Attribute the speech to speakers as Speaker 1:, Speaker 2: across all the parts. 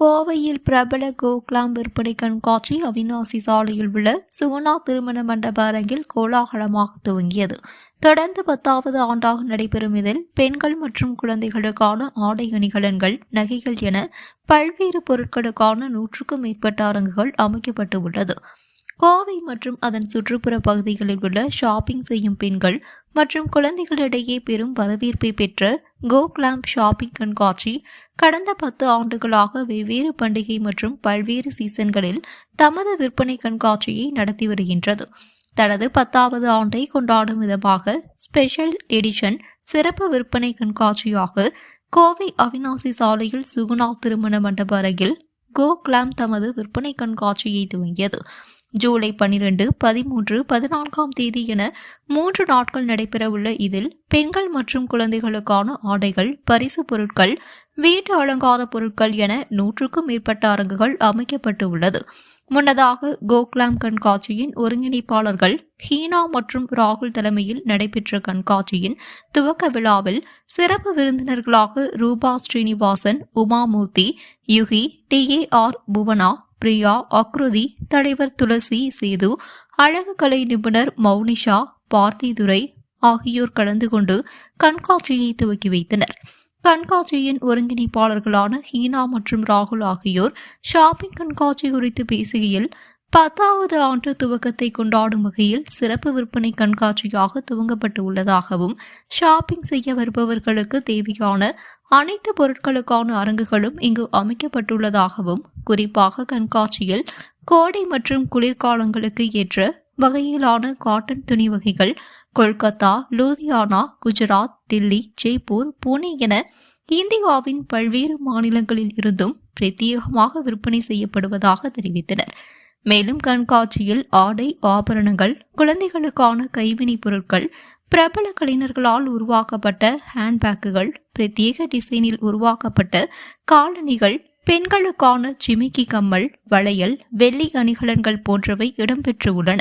Speaker 1: கோவையில் பிரபல கோக்லாம் விற்பனை கண்காட்சி அவிநாசி சாலையில் உள்ள சுகுணா திருமண மண்டப அரங்கில் கோலாகலமாக துவங்கியது. தொடர்ந்து பத்தாவது ஆண்டாக நடைபெறும் இதில் பெண்கள் மற்றும் குழந்தைகளுக்கான ஆடை அணிகலன்கள் நகைகள் என பல்வேறு பொருட்களுக்கான நூற்றுக்கும் மேற்பட்ட அரங்குகள் அமைக்கப்பட்டு உள்ளது. கோவை மற்றும் அதன் சுற்றுப்புற பகுதிகளில் உள்ள ஷாப்பிங் செய்யும் பெண்கள் மற்றும் குழந்தைகளிடையே பெரும் வரவேற்பை பெற்ற கோக்லாம் ஷாப்பிங் கண்காட்சி கடந்த பத்து ஆண்டுகளாக வெவ்வேறு பண்டிகை மற்றும் பல்வேறு சீசன்களில் தமது விற்பனை கண்காட்சியை நடத்தி வருகின்றது. தனது பத்தாவது ஆண்டை கொண்டாடும் விதமாக ஸ்பெஷல் எடிஷன் சிறப்பு விற்பனை கண்காட்சியாக கோவை அவிநாசி சாலையில் சுகுணா திருமண மண்டப அருகில் கோக்லாம் தமது விற்பனை கண்காட்சியை துவங்கியது. ஜூலை பனிரெண்டு பதிமூன்று பதினான்காம் தேதி என மூன்று நாட்கள் நடைபெறவுள்ள இதில் பெண்கள் மற்றும் குழந்தைகளுக்கான ஆடைகள் பரிசு பொருட்கள் வீட்டு அலங்கார பொருட்கள் என நூற்றுக்கும் மேற்பட்ட அரங்குகள் அமைக்கப்பட்டு உள்ளது முன்னதாக கோக்லாம் கண்காட்சியின் ஒருங்கிணைப்பாளர்கள் ஹீனா மற்றும் ராகுல் தலைமையில் நடைபெற்ற கண்காட்சியின் துவக்க விழாவில் சிறப்பு விருந்தினர்களாக Rupa Srinivasan Umamurthy Yugi T A R Bhuvana Priya Akruthi தலைவர் துளசி சேது அழகு கலை நிபுணர் மௌனிஷா பார்த்திதுரை ஆகியோர் கலந்து கொண்டு கண்காட்சியை துவக்கி வைத்தனர். கண்காட்சியின் ஒருங்கிணைப்பாளர்களான ஹீனா மற்றும் ராகுல் ஆகியோர் ஷாப்பிங் கண்காட்சி குறித்து பேசுகையில் பத்தாவது ஆண்டு துவக்கத்தை கொண்டாடும் வகையில் சிறப்பு விற்பனை கண்காட்சியாக துவங்கப்பட்டு உள்ளதாகவும் ஷாப்பிங் செய்ய வருபவர்களுக்கு தேவையான அனைத்து பொருட்களுக்கான அரங்குகளும் இங்கு அமைக்கப்பட்டுள்ளதாகவும் குறிப்பாக கண்காட்சியில் கோடை மற்றும் குளிர்காலங்களுக்கு ஏற்ற வகையிலான காட்டன் துணி வகைகள் கொல்கத்தா லூதியானா குஜராத் தில்லி ஜெய்ப்பூர் புனே என இந்தியாவின் பல்வேறு மாநிலங்களில் இருந்தும் பிரத்யேகமாக விற்பனை செய்யப்படுவதாக தெரிவித்தனர். மேலும் கண்காட்சியில் ஆடை ஆபரணங்கள் குழந்தைகளுக்கான கைவினைப் பொருட்கள் பிரபல கலைஞர்களால் உருவாக்கப்பட்ட ஹேண்ட்பேக்குகள் பிரத்யேக டிசைனில் உருவாக்கப்பட்ட காலணிகள் பெண்களுக்கான ஜிமிக்கி கம்மல் வளையல் வெள்ளி அணிகலன்கள் போன்றவை இடம்பெற்று உள்ளன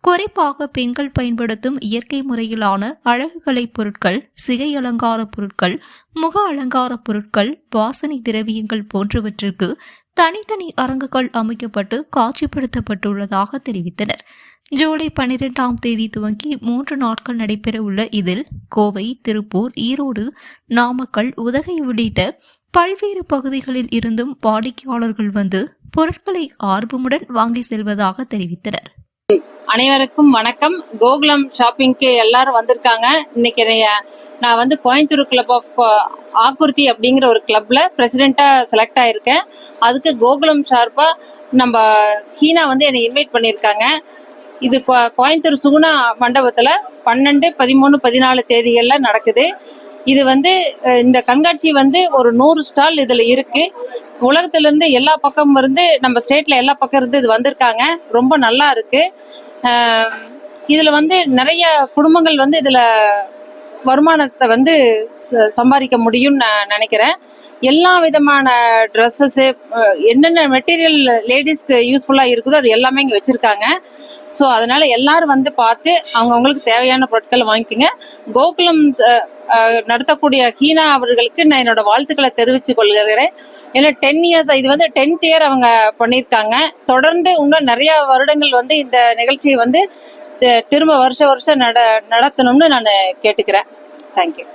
Speaker 1: குறிப்பாக பெண்கள் பயன்படுத்தும் இயற்கை முறையிலான அழகுகலை பொருட்கள் சிகை அலங்கார பொருட்கள் முக அலங்கார பொருட்கள் வாசனை திரவியங்கள் போன்றவற்றிற்கு தனித்தனி அரங்குகள் அமைக்கப்பட்டு காட்சிப்படுத்தப்பட்டுள்ளதாக தெரிவித்தனர். ஜூலை பனிரெண்டாம் தேதி துவங்கி மூன்று நாட்கள் நடைபெற உள்ள இதில் கோவை திருப்பூர் ஈரோடு நாமக்கல் உதகை உள்ளிட்ட பல்வேறு பகுதிகளில் இருந்தும் வாடிக்கையாளர்கள் வந்து பொருட்களை ஆர்வமுடன் வாங்கி செல்வதாக தெரிவித்தனர்.
Speaker 2: அனைவருக்கும் வணக்கம். கோகுலம் ஷாப்பிங்க்கு எல்லாரும் வந்திருக்காங்க. இன்னைக்கு நான் வந்து கோயம்புத்தூர் கிளப் ஆஃப் ஆக்குர்த்தி அப்படிங்கிற ஒரு கிளப்ல பிரசிடென்ட்டா செலக்ட் ஆயிருக்கேன். அதுக்கு கோகுலம் ஷார்ப்பாக நம்ம ஹீனா வந்து என்னை இன்வைட் பண்ணியிருக்காங்க. இது கோ- கோயம்புத்தூர் சுகுணா மண்டபத்தில் பன்னெண்டு பதிமூணு பதினாலு தேதிகளில் நடக்குது. இது வந்து இந்த கண்காட்சி வந்து ஒரு நூறு ஸ்டால் இதில் இருக்கு. உலகத்துலேருந்து எல்லா பக்கமும் இருந்து நம்ம ஸ்டேட்டில் எல்லா பக்கம் இருந்து இது வந்திருக்காங்க. ரொம்ப நல்லா இருக்குது இதுல வந்து நிறைய குடும்பங்கள் வந்து இதுல வருமானத்தை வந்து ச- சம்பாதிக்க முடியும்னு நான் நினைக்கிறேன். எல்லா விதமான ட்ரெஸ்ஸஸ்ஸு என்னென்ன மெட்டீரியல் லேடிஸ்க்கு யூஸ்ஃபுல்லாக இருக்குதோ அது எல்லாமே இங்கே வச்சுருக்காங்க. ஸோ அதனால எல்லாரும் வந்து பார்த்து அவங்கவுங்களுக்கு தேவையான பொருட்களை வாங்கிக்கோங்க. கோகுலம் நடத்தக்கூடிய ஹீனா அவர்களுக்கு நான் என்னோட வாழ்த்துக்களை தெரிவித்துக் கொள்கிறேன். ஏன்னா டென் இயர்ஸ் இது வந்து டென்த் இயர் அவங்க பண்ணியிருக்காங்க. தொடர்ந்து இன்னும் நிறைய வருடங்கள் வந்து இந்த நிகழ்ச்சியை வந்து திரும்ப வருஷ வருஷம் நட நடத்தணும்னு நான் கேட்டுக்கிறேன். தேங்க்யூ